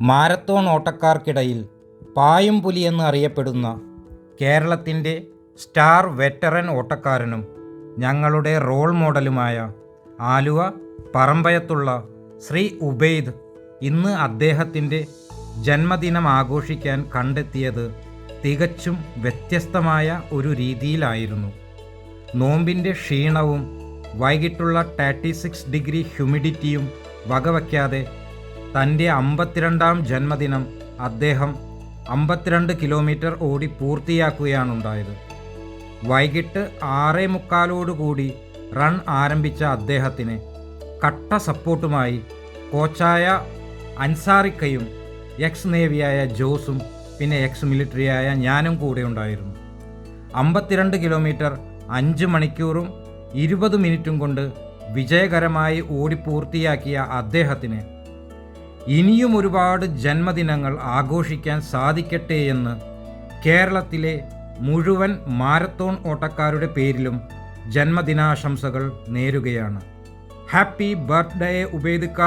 Marathon ഓട്ടക്കാർക്കിടയിൽ പായും പുലി എന്ന് അറിയപ്പെടുന്ന കേരളത്തിന്റെ സ്റ്റാർ വെറ്ററൻ ഓട്ടക്കാരനും ഞങ്ങളുടെ റോൾ മോഡലുമായ ആലുവ പറമ്പയത്തുള്ള ശ്രീ ഉബൈദ് ഇന്ന് അദ്ദേഹത്തിന്റെ ജന്മദിനം ആഘോഷിക്കാൻ കണ്ടെത്തിയത് തികച്ചും വ്യത്യസ്തമായ ഒരു രീതിയിലായിരുന്നു. നോമ്പിന്റെ ക്ഷീണവും വൈകിട്ടുള്ള തേർട്ടി സിക്സ് ഡിഗ്രി ഹ്യൂമിഡിറ്റിയും വകവയ്ക്കാതെ തന്റെ അമ്പത്തിരണ്ടാം ജന്മദിനം അദ്ദേഹം അമ്പത്തിരണ്ട് കിലോമീറ്റർ ഓടി പൂർത്തിയാക്കുകയാണുണ്ടായത്. വൈകിട്ട് ആറേ മുക്കാലോടുകൂടി റൺ ആരംഭിച്ച അദ്ദേഹത്തിന് കട്ട സപ്പോർട്ടുമായി കോച്ചായ അൻസാറിക്കയും എക്സ് നേവിയായ ജോസും പിന്നെ എക്സ് മിലിറ്ററിയായ ഞാനും കൂടെ ഉണ്ടായിരുന്നു. അമ്പത്തിരണ്ട് കിലോമീറ്റർ അഞ്ച് മണിക്കൂറും ഇരുപത് മിനിറ്റും കൊണ്ട് വിജയകരമായി ഓടി പൂർത്തിയാക്കിയ അദ്ദേഹത്തിന് ഇനിയും ഒരുപാട് ജന്മദിനങ്ങൾ ആഘോഷിക്കാൻ സാധിക്കട്ടെ എന്ന് കേരളത്തിലെ മുഴുവൻ മാരത്തോൺ ഓട്ടക്കാരുടെ പേരിലും ജന്മദിനാശംസകൾ നേരുകയാണ്. Happy birthday ഉബേദിക്ക.